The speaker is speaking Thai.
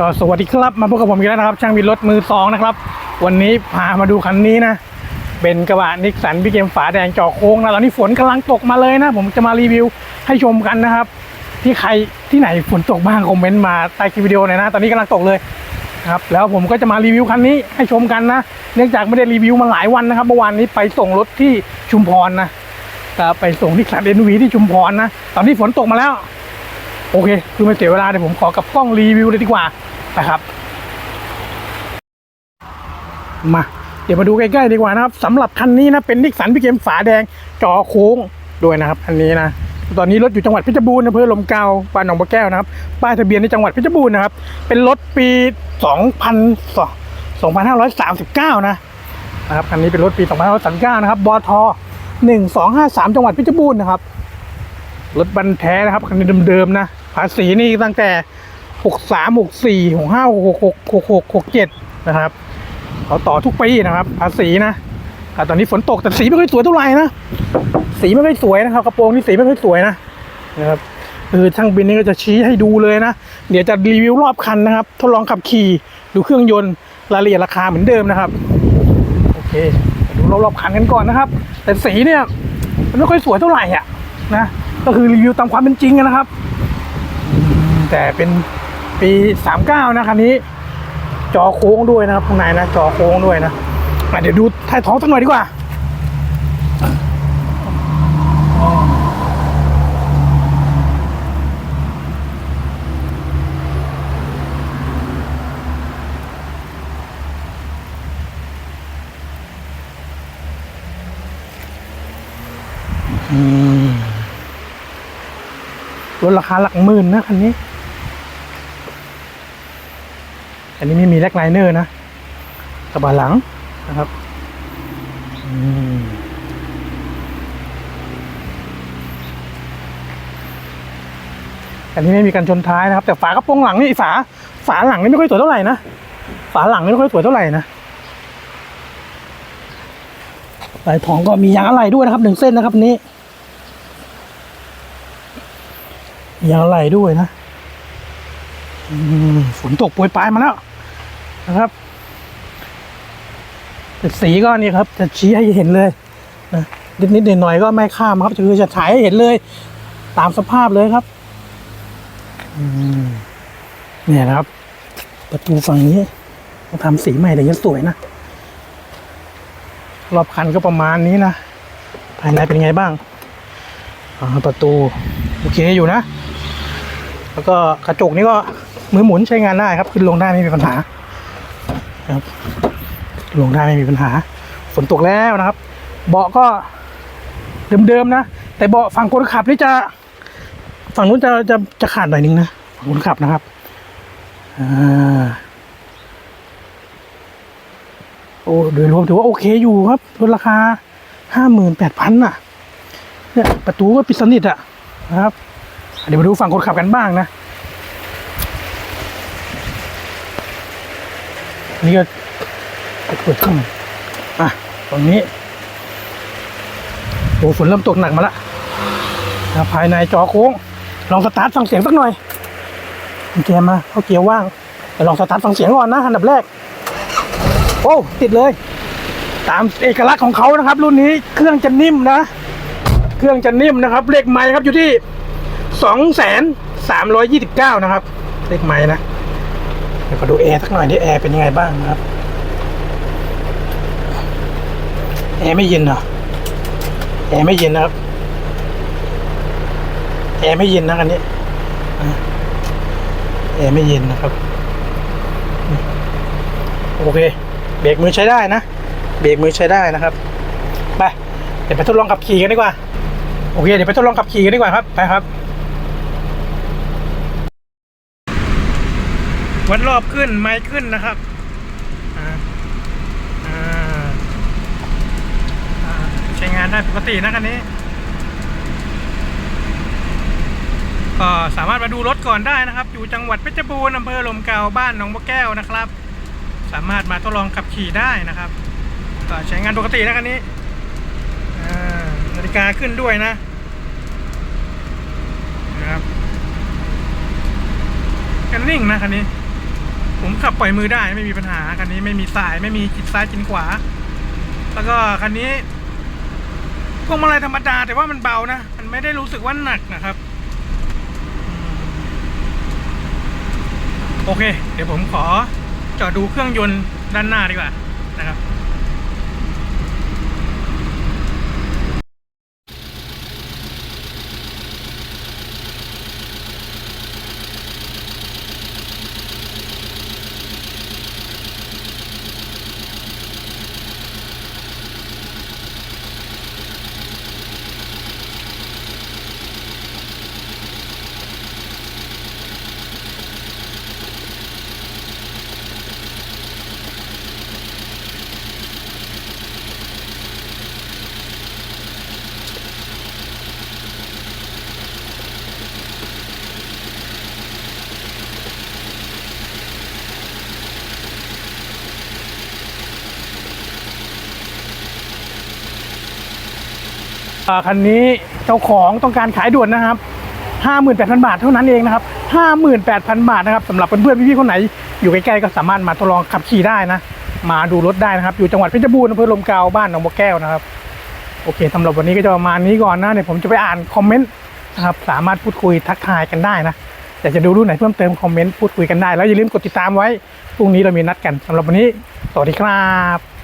ก็สวัสดีครับมาพบกับผมอีกแล้วนะครับ ช่างวินรถมือสองนะครับ วันนี้พามาดูคันนี้นะ เป็นกระบะนิกสันพี่เกมฝาแดงจอโค้งนะตอนนี้ฝนกำลังตกมาเลยนะ ผมจะมารีวิวให้ชมกันนะครับ ที่ใครที่ไหนฝนตกบ้างคอมเมนต์มาใต้คลิปวิดีโอหน่อยนะ ตอนนี้กำลังตกเลยครับแล้วผมก็จะมารีวิวคันนี้ให้ชมกันนะ เนื่องจากไม่ได้รีวิวมาหลายวันนะครับเมื่อวานนี้ไปส่งรถที่ชุมพรนะไปส่งที่คลับเอ็นวีที่ชุมพรนะตอนนี้ฝนตกมาแล้ว โอเค คือไม่เสียเวลาเดี๋ยวผมขอกับกล้องรีวิวเลยดีกว่านะครับมาเดี๋ยวมาดูใกล้ๆดีกว่านะครับสำหรับคันนี้นะเป็นนิสสันพิเกมฝาแดงจอโค้งด้วยนะครับคันนี้นะตอนนี้รถอยู่จังหวัดเพชรบูรณ์อำเภอลมเกาบ้านหนองบัวแก้วนะครับป้ายทะเบียนในจังหวัดเพชรบูรณ์นะครับ เป็นรถปี2000 2539 นะนะครับคันนี้เป็นรถปี 2539 นะครับบอท1253 จังหวัดเพชรบูรณ์นะครับรถบันแท้นะครับคันนี้เดิมๆนะ ภาษีนี่ตั้งแต่ 63 64 65 66 66 67 นะครับเขาต่อทุกปีนะครับ ภาษีนะอ่ตอนนี้ฝนตกแต่สีไม่ค่อยสวยเท่าไหร่นะ สีไม่ค่อยสวยนะครับกระโปรงนี่สีไม่ค่อยสวยนะนะครับคือช่างบินนี่ก็จะชี้ให้ดูเลยนะ เดี๋ยวจะรีวิวรอบคันนะครับ ทดลองขับขี่ดูเครื่องยนต์รายละเอียดราคาเหมือนเดิมนะครับ โอเคดูรอบๆคันกันก่อนนะครับ แต่สีเนี่ยมันไม่ค่อยสวยเท่าไหร่อะนะก็คือรีวิวตามความเป็นจริงนะครับ แต่เป็นปี 39 นะคันนี้ จอโค้งด้วยนะครับข้างในนะจอโค้งด้วยนะเดี๋ยวดูท้ายท้องสักหน่อยดีกว่าอืมรถราคาหลักหมื่นนะคันนี้ อันนี้ไม่มีแล็กไลเนอร์นะกระบะหลังนะครับอันนี้ไม่มีการชนท้ายนะครับ แต่ฝากระโปรงหลังนี่ฝา ฝาหลังนี่ไม่ค่อยสวยเท่าไหร่นะฝาหลังนี่ไม่ค่อยสวยเท่าไหร่นะลายทองก็มียางอะไหล่ด้วยนะครับหนึ่งเส้นนะครับอันนี้ยางอะไหล่ด้วยนะฝนตกโปรยปลายมาแล้ว นะครับแต่สีก็นี่ครับ จะชี้ให้เห็นเลยนะนิดนิดๆหน่อยๆก็ไม่ข้ามครับคือจะฉายให้เห็นเลย ตามสภาพเลยครับเนี่ยนะครับ ประตูฝั่งนี้ต้องทำสีใหม่แต่ยังสวยนะรอบคันก็ประมาณนี้นะภายในเป็นไงบ้างประตูโอเคอยู่นะ แล้วก็กระจกนี่ก็มือหมุนใช้งานได้ครับ ขึ้นลงได้ไม่มีปัญหา ครับ ลงได้ไม่มีปัญหา ฝนตกแล้วนะครับ เบาะก็เดิมๆนะ แต่เบาะฝั่งคนขับนี่จะฝั่งนู้นจะจะจะขาดหน่อยนึงนะฝั่งคนขับนะครับอ่าโอ้โดยรวมถือว่าโอเคอยู่ครับลดราคาห้าหมื่นแปดพันอะเนี่ยประตูก็ปิดสนิทอะนะครับเดี๋ยวมาดูฝั่งคนขับกันบ้างนะ นี่ก็เปิดขึ้นอะตรงนี้โอ้ฝนเริ่มตกหนักมาละนะภายในจอโค้ง ลองสตาร์ทฟังเสียงสักหน่อยกุญแจมาเข้าเกียร์ว่างแต่ลองสตาร์ทฟังเสียงก่อนนะอันดับแรก โอ้ติดเลย ตามเอกลักษณ์ของเขานะครับ รุ่นนี้เครื่องจะนิ่มนะ เครื่องจะนิ่มนะครับเลขไม้ครับอยู่ที่สองแสนสามร้อยยี่สิบเก้านะครับเลขไม้นะเดี๋ยวมาดูแอร์สักหน่อยนี่แอร์เป็นยังไงบ้างครับแอร์ไม่เย็นเหรอแอร์ไม่เย็นนะครับแอร์ไม่เย็นนะคันนี้แอร์ไม่เย็นนะครับ โอเค เบรกมือใช้ได้นะ เบรกมือใช้ได้นะครับ ไป เดี๋ยวไปทดลองขับขี่กันดีกว่า โอเค เดี๋ยวไปทดลองขับขี่กันดีกว่าครับ ไปครับ วัดรอบขึ้นไม้ขึ้นนะครับอ่าอ่าอ่าใช้งานได้ปกตินะคันนี้ก็สามารถมาดูรถก่อนได้นะครับ อยู่จังหวัดเพชรบูรณ์อำเภอลมเกาบ้านหนองบัวแก้วนะครับ สามารถมาทดลองขับขี่ได้นะครับก็ใช้งานปกตินะคันนี้อ่านาฬิกาขึ้นด้วยนะนะครับกันนิ่งนะคันนี้ ผมขับปล่อยมือได้ไม่มีปัญหาคันนี้ไม่มีสายไม่มีจิตซ้ายจินขวา แล้วก็คันนี้พวงมาลัยธรรมดาแต่ว่ามันเบานะ มันไม่ได้รู้สึกว่าหนักนะครับ โอเค เดี๋ยวผมขอจอดดูเครื่องยนต์ด้านหน้าดีกว่านะครับ คันนี้เจ้าของต้องการขายด่วนนะครับ 58,000 บาทเท่านั้นเองนะครับ 58,000 บาทนะครับสำหรับเพื่อนๆพี่ๆคนไหน อยู่ใกล้ๆก็สามารถมาทดลองขับขี่ได้นะ มาดูรถได้นะครับ อยู่จังหวัดเพชรบูรณ์อำเภอลมเกาบ้านหนองบัวแก้วนะครับโอเคสำหรับวันนี้ก็จะประมาณนี้ก่อนนะเดี๋ยวผมจะไปอ่านคอมเมนต์นะครับสามารถพูดคุยทักทายกันได้นะอยากจะดูรุ่นไหนเพิ่มเติมคอมเมนต์พูดคุยกันได้แล้วอย่าลืมกดติดตามไว้พรุ่งนี้เรามีนัดกันสำหรับวันนี้ สวัสดีครับ